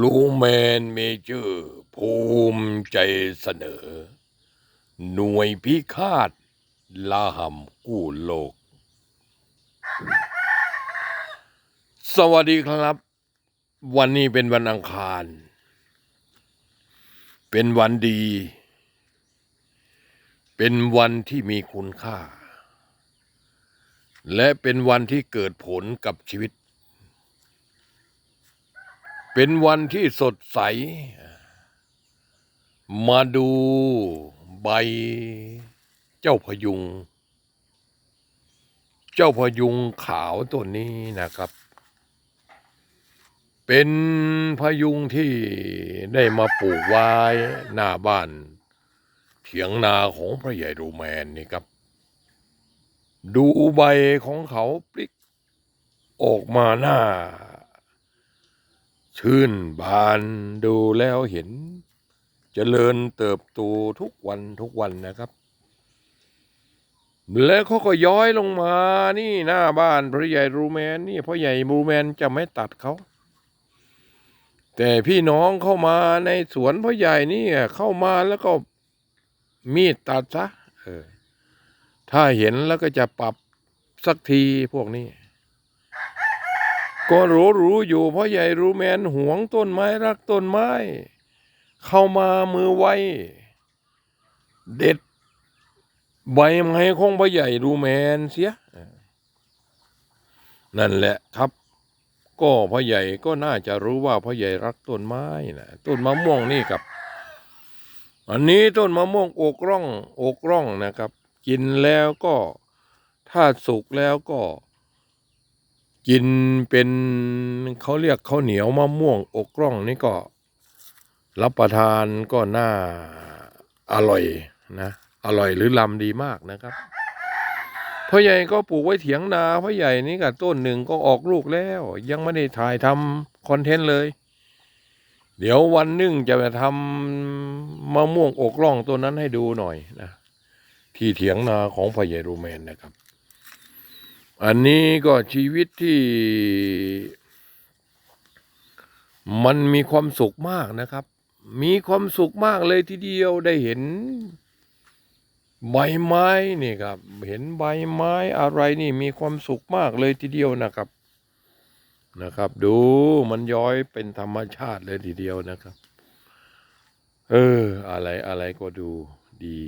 ลูแมนเมเจอร์ ภูมิใจเสนอ หน่วยพิฆาตลาหัมกู้โลก สวัสดีครับ วันนี้เป็นวันอังคาร เป็นวันดี เป็นวันที่มีคุณค่า และเป็นวันที่เกิดผลกับชีวิต เป็นวันที่สดใส มาดูใบเจ้าพยุง เจ้าพยุงขาวตัวนี้นะครับ เป็นพยุงที่ได้มาปลูกไว้หน้าบ้าน เถียงนาของพระใหญ่รูแมนนี่ครับ ดูใบของเขาปลิกออกมาหน้า ชื่นบานดูแล้วเห็นจเจริญเติบโตทุกวันทุกวันนะครับ แล้วเขาก็ย้อยลงมานี่หน้าบ้านพระใหญ่รูแมนนี่พ่อใหญ่รูแมนจะไม่ตัดเขา แต่พี่น้องเข้ามาในสวนพ่อใหญ่นี่เข้ามาแล้วก็มีดตัดซะเออถ้าเห็นแล้วก็จะปรับสักทีพวกนี้ ก็รู้รู้อยู่เพราะใหญ่รู้แมนหวงต้นไม้รักต้นไม้ เข้ามามือไวเด็ด ใบไม้ของพ่อใหญ่รู้แมนเสีย นั่นแหละครับ ก็พ่อใหญ่ก็น่าจะรู้ว่าพ่อใหญ่รักต้นไม้นะต้นมะม่วงนี่ครับอันนี้ต้นมะม่วงอกร่องอกร่องนะครับ กินแล้วก็ถ้าสุกแล้วก็ กินเป็นเขาเรียกข้าวเหนียวมะม่วงอกร่องนี่ก็รับประทานก็น่าอร่อยนะ อร่อยหรือลำดีมากนะครับพ่อใหญ่ก็ปลูกไว้เถียงนาพ่อใหญ่นี่กับต้นหนึ่งก็ออกลูกแล้ว ยังไม่ได้ถ่ายทำคอนเทนต์เลย เดี๋ยววันหนึ่งจะไปทำมะม่วงอกร่องตัวนั้นให้ดูหน่อยนะที่เถียงนาของพ่อใหญ่รูแมนนะครับ อันนี้ก็ชีวิตที่ มันมีความสุขมากนะครับ มีความสุขมากเลยทีเดียวได้เห็น ใบไม้นี่ครับ เห็นใบไม้อะไรนี่มีความสุขมากเลยทีเดียวนะครับนะครับ ดูมันย้อยเป็นธรรมชาติเลยทีเดียวนะครับ เออ อะไรอะไรก็ดูดี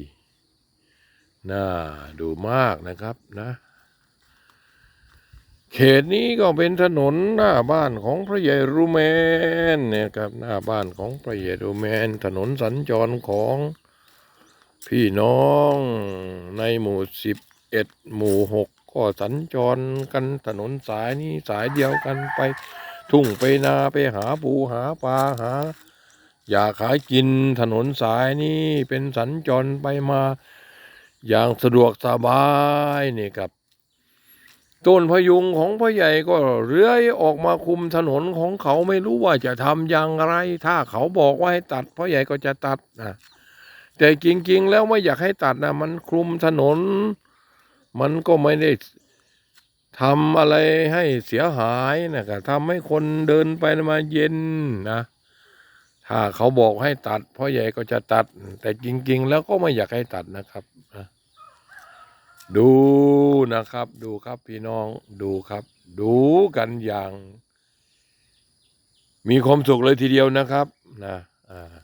น่าดูมากนะครับนะ เขตนี้ก็เป็นถนนหน้าบ้านของพระใหญ่รูแมนเนี่ยครับหน้าบ้านของพระใหญ่รูแมน ถนนสัญจรของพี่น้องในหมู่สิบเอ็ดหมู่หกก็สัญจรกันถนนสายนี้สายเดียวกันไป ทุ่งไปนาไปหาปูหาปลาหา อยากขายกินถนนสายนี้เป็นสัญจรไปมา อย่างสะดวกสบายนี่ครับ ต้นพยุงของพ่อใหญ่ก็เลื้อยออกมาคุมถนนของเขาไม่รู้ว่าจะทำอย่างไร ถ้าเขาบอกว่าให้ตัดพ่อใหญ่ก็จะตัดนะแต่จริง ๆ แล้วไม่อยากให้ตัดนะมันคลุมถนน มันก็ไม่ได้ทำอะไรให้เสียหายนะครับทำให้คนเดินไปมาเย็นนะ ถ้าเขาบอกให้ตัดพ่อใหญ่ก็จะตัด แต่จริง ๆ แล้วก็ไม่อยากให้ตัดนะครับนะดู นะครับ ดูครับพี่น้องดูครับ ดูกันอย่าง มีความสุขเลยทีเดียวนะครับนะอ่า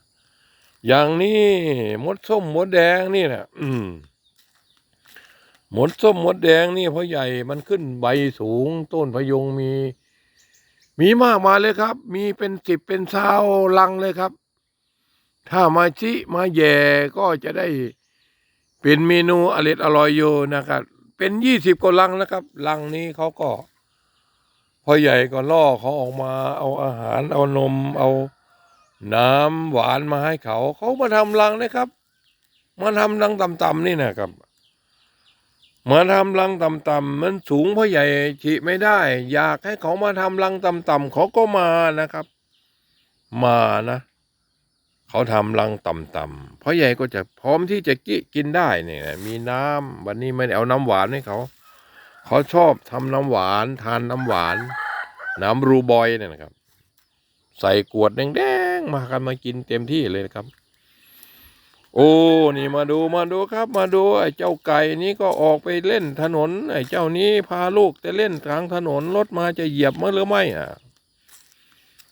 อย่างนี้มดส้มมดแดงนี่นะอืมมดส้มมดแดงนี่พ่อใหญ่มันขึ้นใบสูง ต้นพยงมี มีมากมายเลยครับ มีเป็นสิบเป็นเศร้าลังเลยครับ ถ้ามาชิมาแย่ก็จะได้เป็นเมนูอร่อยอร่อยอยู่นะครับ เป็นยี่สิบกว่าลังนะครับ ลังนี้เขาก็พ่อใหญ่ก็ล่อเขาออกมา เอาอาหารเอานม เอาน้ำหวานมาให้เขา เขามาทำรังนะครับมาทำรังต่ำๆนี่นะครับมาทำรังต่ำๆมันสูงพ่อใหญ่ฉีไม่ได้ อยากให้เขามาทำรังต่ำๆเขาก็มานะครับ มานะ เขาทำรังต่ำๆเพ่อใหญ่ก็จะพร้อมที่จะกิกินได้เนี่ยมีน้ำวันนี้ไม่ได้เอาน้ำหวานให้เขา เขาชอบทำน้ำหวาน ทานน้ำหวาน น้ำรูบอยเนี่ยนะครับ ใส่กวดแดงๆมากันมากินเต็มที่เลยนะครับ โอ้นี่มาดูมาดูครับ มาดูไอ้เจ้าไก่นี้ก็ออกไปเล่นถนนไอ้เจ้านี้พาลูกจะเล่นทางถนนรถมาจะเหยียบมั้งหรือไม่อะ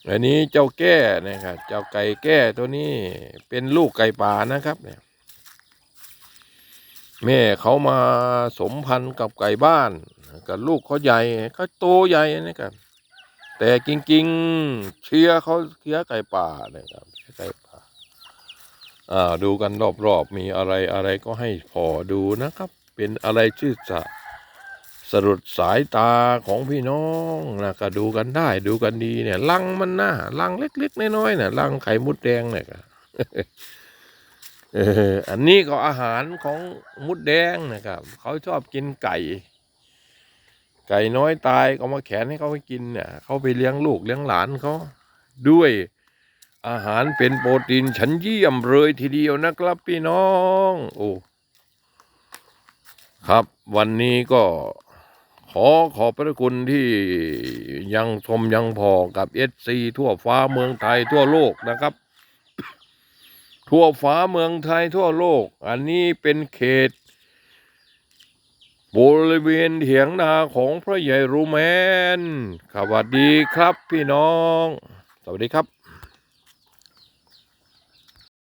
อันนี้เจ้าแก้นะครับ เจ้าไก่แก้ตัวนี้เป็นลูกไก่ป่านะครับเนี่ยแม่เขามาสมพันธุ์กับไก่บ้าน กับลูกเขาใหญ่เขาโตใหญ่นะครับ แต่จริงๆเชียเขาเชียไก่ป่านะครับไก่ป่าอ่าดูกันรอบๆมีอะไรอะไรก็ให้พอดูนะครับ เป็นอะไรที่อจะ สะดุดสายตาของพี่น้องนะก็ดูกันได้ ดูกันดีเนี่ยลังมันหน้าลังเล็กๆน้อยๆเนี่ยลังไข่มุดแดงเนี่ยอันนี้ก็อาหารของมุดแดงนะครับ เขาชอบกินไก่ ไก่น้อยตายก็มาแขวนให้เขาไปกินเนี่ยเขาไปเลี้ยงลูกเลี้ยงหลานเขาด้วยอาหารเป็นโปรตีนชั้นเยี่ยมเลยทีเดียวนะครับพี่น้อง โอ้ ครับวันนี้ก็ ขอขอบพระคุณที่ยังชมยังพอกับเอสซีทั่วฟ้าเมืองไทยทั่วโลกนะครับ ทั่วฟ้าเมืองไทยทั่วโลก อันนี้เป็นเขต บริเวณเถียงนาของพระใหญ่รูแมนสวัสดีครับพี่น้อง สวัสดีครับ